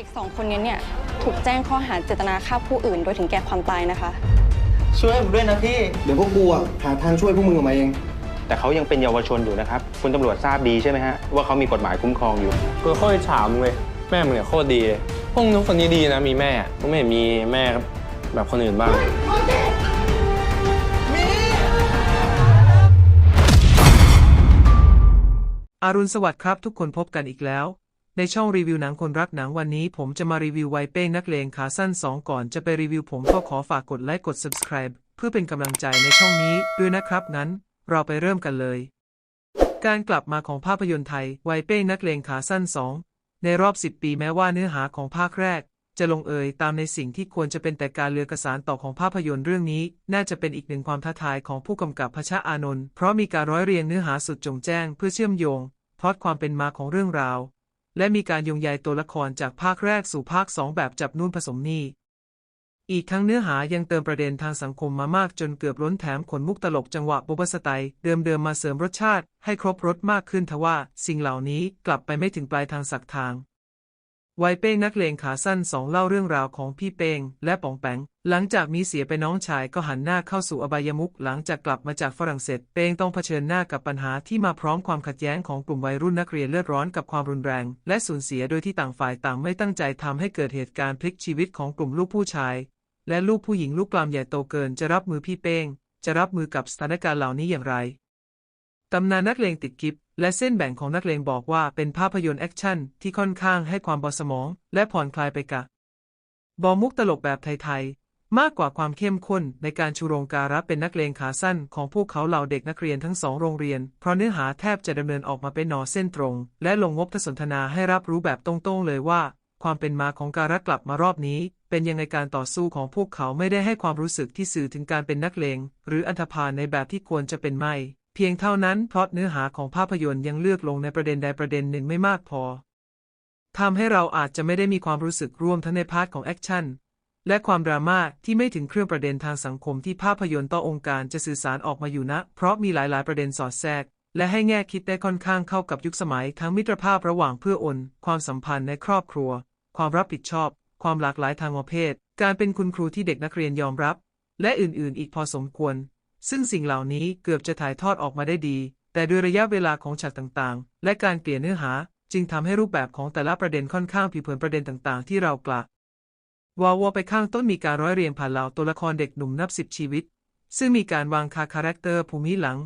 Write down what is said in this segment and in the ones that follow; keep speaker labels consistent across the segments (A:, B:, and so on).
A: ด็กสองคนนี้เนี่ยถูกแจ้งข้อหาเจตนาฆ่าผู้อื่นโดยถึงแก่ความตายนะคะ
B: ช่วยผมด้วยนะพี่
C: เดี๋ยวพวกกูอะหาทางช่วยพวกมึงออกมาเอง
D: แต่เขายังเป็นเยาวชนอยู่นะครับ คุณตำรวจทราบดีใช่ไหมฮะ ว่าเขามีกฎหมายคุ้มครองอยู่
E: กูโคตรอิจฉามึงเลย แม่มึงเนี่ยโคตรดีเลยพวกมึงทุกคนนี้ดีนะมีแม่มึงไม่เห็นมีแม่แบบคนอื่นบ้าง
F: อารุณสวัสดิ์ครับ ทุกคนพบกันอีกแล้ว ในช่องรีวิวหนังคนรักหนังวันนี้ผมจะมารีวิวไวเป้งนักเลงขาสั้น 2 ก่อนจะไปรีวิวผมก็ขอฝากกดไลค์กด subscribe เพื่อเป็นกำลังใจในช่องนี้ด้วยนะครับงั้น เราไปเริ่มกันเลย การกลับมาของภาพยนตร์ไทยไวเป้งนักเลงขาสั้น 2 ในรอบ 10 ปีแม้ว่าเนื้อหาของภาคแรก จะลงเอยตามในสิ่งที่ควรจะเป็นแต่การเลือกสารต่อของภาพยนตร์เรื่องนี้ น่าจะเป็นอีกหนึ่งความท้าทายของผู้กำกับพชะอานนท์เพราะมีการร้อยเรียงเนื้อหาสุดจงแจ้งเพื่อเชื่อมโยงพล็อตความเป็นมาของเรื่องราว และมีการยงใยตัวละครจากภาคแรกสู่ภาคสองแบบจับนู่นผสมนี่ อีกทั้งเนื้อหายังเติมประเด็นทางสังคมมามากจนเกือบล้นแถมขนมุกตลกจังหวะบบสไตล์เดิมๆมาเสริมรสชาติให้ครบรสมากขึ้นทว่า สิ่งเหล่านี้กลับไปไม่ถึงปลายทางสักทาง ไวเป้งนักเลงขาสั้นสองเล่าเรื่องราวของพี่เป้งและป๋องแปง หลังจากมีเสียไปน้องชายก็หันหน้าเข้าสู่อบายมุกหลังจากกลับมาจากฝรั่งเศส เป้งต้องเผชิญหน้ากับปัญหาที่มาพร้อมความขัดแย้งของกลุ่มวัยรุ่นนักเรียนเลือดร้อนกับความรุนแรง และสูญเสียโดยที่ต่างฝ่ายต่างไม่ตั้งใจทำให้เกิดเหตุการณ์พลิกชีวิตของกลุ่มลูกผู้ชาย และลูกผู้หญิงลูกกลามใหญ่โตเกินจะรับมือพี่เป้งจะรับมือกับสถานการณ์เหล่านี้อย่างไร ตำนานนักเลงติดกิฟและเส้นแบ่งของนักเลงบอกว่าเป็นภาพยนตร์แอคชั่นที่ค่อนข้างให้ความเบาสมอง และผ่อนคลายไปกะ บอมุกตลกแบบไทยๆ มากกว่าความเข้มข้นในการชูโรงการรับเป็นนักเลงขาสั้นของพวกเขาเหล่าเด็กนักเรียนทั้งสองโรงเรียน เพราะเนื้อหาแทบจะดำเนินออกมาเป็นหนอเส้นตรง และลงงบทสนทนาให้รับรู้แบบตรงๆเลยว่า ความเป็นมาของการรักกลับมารอบนี้ เป็นยังไงการต่อสู้ของพวกเขาไม่ได้ให้ความรู้สึกที่สื่อถึงการเป็นนักเลง หรืออันธพาลในแบบที่ควรจะเป็นไม่ พียงเท่านั้นเพราะเนื้อหาของภาพยนตร์ยังเลือกลงในประเด็นใดประเด็นหนึ่งไม่มากพอทำให้เราอาจจะไม่ได้มีความรู้สึกร่วมทั้งในพาร์ทของแอคชั่นและความดราม่าที่ไม่ถึงเครื่องประเด็นทางสังคมที่ภาพยนตร์ต่อองค์การจะสื่อสารออกมาอยู่นะ เพราะมีหลาย ๆ ประเด็นสอดแทรก และให้แง่คิดได้ค่อนข้างเข้ากับยุคสมัย ทั้งมิตรภาพระหว่างเพื่ออนความสัมพันธ์ในครอบครัว ความรับผิดชอบ ความหลากหลายทางประเภทการเป็นคุณครูที่เด็กนักเรียนยอมรับ และอื่น ๆ อีกพอสมควร ซึ่งสิ่งเหล่านี้เกือบจะถ่ายทอดออกมาได้ดี แต่ด้วยระยะเวลาของฉากต่างๆ และการเปลี่ยนเนื้อหา จึงทำให้รูปแบบของแต่ละประเด็นค่อนข้างผิวเผินประเด็นต่างๆ ที่เรากละวาวไปข้างต้นมีการร้อยเรียงผ่านเหล่าตัวละครเด็กหนุ่มนับสิบชีวิต ซึ่งมีการวางคาคาแรคเตอร์ภูมิหลัง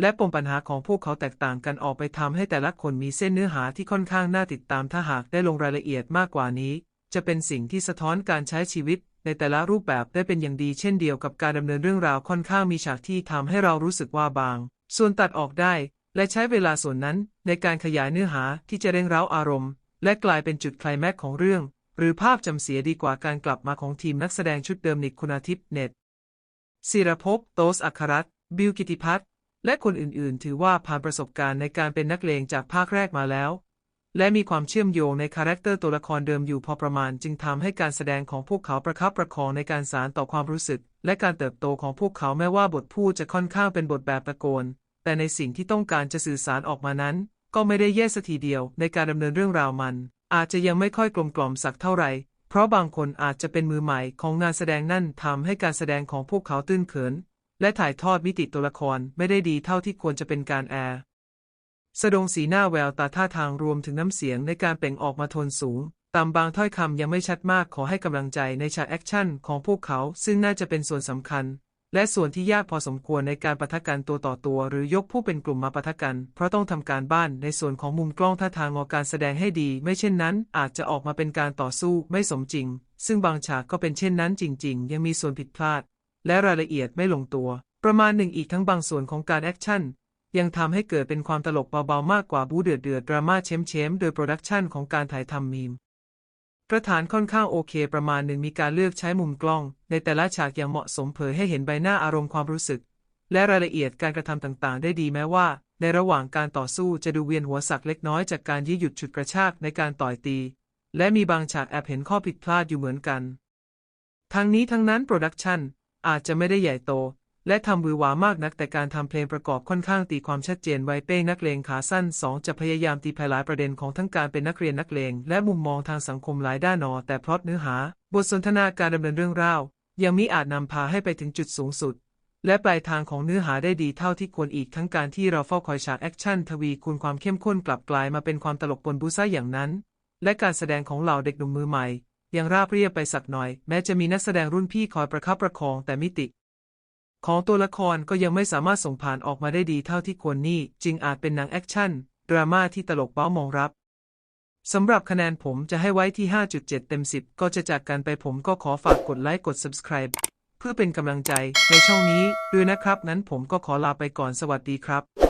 F: และปมปัญหาของพวกเขาแตกต่างกันออกไปทำให้แต่ละคนมีเส้นเนื้อหาที่ค่อนข้างน่าติดตามถ้าหากได้ลงรายละเอียดมากกว่านี้ จะเป็นสิ่งที่สะท้อนการใช้ชีวิต ในแต่ละรูปแบบได้เป็นอย่างดีเช่นเดียวกับการดำเนินเรื่องราวค่อนข้างมีฉากที่ทำให้เรารู้สึกว่าบาง ส่วนตัดออกได้ และใช้เวลาส่วนนั้นในการขยายเนื้อหาที่จะเร่งเร้าอารมณ์ และกลายเป็นจุดไคลแม็กของเรื่อง หรือภาพจำเสียดีกว่าการกลับมาของทีมนักแสดงชุดเดิมนิกคุณาทิพย์เน็ตศิรภพโตสอัครรัตบิวกิติพัฒน์และคนอื่นๆ ถือว่าผ่านประสบการณ์ในการเป็นนักเลงจากภาคแรกมาแล้ว และมีความเชื่อมโยงในคาแรคเตอร์ตัวละครเดิมอยู่พอประมาณ จึงทำให้การแสดงของพวกเขาประคับประคองในการสารต่อความรู้สึก และการเติบโตของพวกเขาแม้ว่าบทพูดจะค่อนข้างเป็นบทแบบตะโกน แต่ในสิ่งที่ต้องการจะสื่อสารออกมานั้น ก็ไม่ได้แย่สัทีเดียวในการดำเนินเรื่องราวมัน อาจจะยังไม่ค่อยกลมกล่อมสักเท่าไหร่เพราะบางคนอาจจะเป็นมือใหม่ของงานแสดงนั่นทำให้การแสดงของพวกเขาตื้นเขิน และถ่ายทอดมิติตัวละครไม่ได้ดีเท่าที่ควรจะเป็นการแอร์ สดงสีหน้าแววตาท่าทางรวมถึงน้ำเสียงในการเปล่งออกมาโทนสูงตามบางถ้อยคำยังไม่ชัดมากขอให้กำลังใจในฉากแอคชั่นของพวกเขา ซึ่งน่าจะเป็นส่วนสำคัญ และส่วนที่ยากพอสมควรในการปะทะกันตัวต่อตัว หรือยกผู้เป็นกลุ่มมาปะทะกัน เพราะต้องทำการบ้านในส่วนของมุมกล้องท่าทางงอการแสดงให้ดี ไม่เช่นนั้น อาจจะออกมาเป็นการต่อสู้ไม่สมจริง ซึ่งบางฉากก็เป็นเช่นนั้นจริง ๆ ยังมีส่วนผิดพลาด และรายละเอียดไม่ลงตัว ประมาณหนึ่งอีกทั้งบางส่วนของการแอคชั่น ยังทำให้เกิดเป็นความตลกเบาๆ มากกว่าบูเดือดเดือดดราม่าเช้มเชมๆโดยโปรดักชันของการถ่ายทำมีมประธานค่อนข้างโอเคประมาณหนึ่งมีการเลือกใช้มุมกล้อง ในแต่ละฉากอย่างเหมาะสมเผยให้เห็นใบหน้าอารมณ์ความรู้สึก และรายละเอียดการกระทำต่างๆ ได้ดีแม้ว่า ในระหว่างการต่อสู้จะดูเวียนหัวสักเล็กน้อยจากการยื้อหยุดฉุดกระชากในการต่อยตี และมีบางฉากแอบเห็นข้อผิดพลาดอยู่เหมือนกัน ทั้งนี้ทั้งนั้นโปรดักชันอาจจะไม่ได้ใหญ่โต และทำวือหวามากนักแต่การทำเพลงประกอบค่อนข้างตีความชัดเจนไวเป้งนักเลงขาสั้น 2 จะพยายามตีภายหลายประเด็นของทั้งการเป็นนักเรียนนักเลงและมุมมองทางสังคมหลายด้านนอ แต่เพราะเนื้อหา บทสนทนาการดำเนินเรื่องราว ยังมิอาจนำพาให้ไปถึงจุดสูงสุด และปลายทางของเนื้อหาได้ดีเท่าที่ควรอีกทั้งการที่เราเฝ้าคอยฉากแอคชั่นทวีคูณความเข้มข้นกลับกลายมาเป็นความตลกปนบูซ่าอย่างนั้น และการแสดงของเหล่าเด็กหนุ่มมือใหม่ยังราบเรียบไปสักหน่อย แม้จะมีนักแสดงรุ่นพี่คอยประคับประคองแต่มิติ ของตัวละครก็ยังไม่สามารถส่งผ่านออกมาได้ดีเท่าที่ควรนี่จึงอาจเป็นหนังแอคชั่น ดราม่าที่ตลกเป้ามองรับสำหรับคะแนนผมจะให้ไว้ที่ 5.7 เต็ม 10 ก็จะจากกันไปผมก็ขอฝากกดไลค์กด subscribe เพื่อเป็นกำลังใจในช่องนี้ด้วยนะครับ นั้นผมก็ขอลาไปก่อนสวัสดีครับ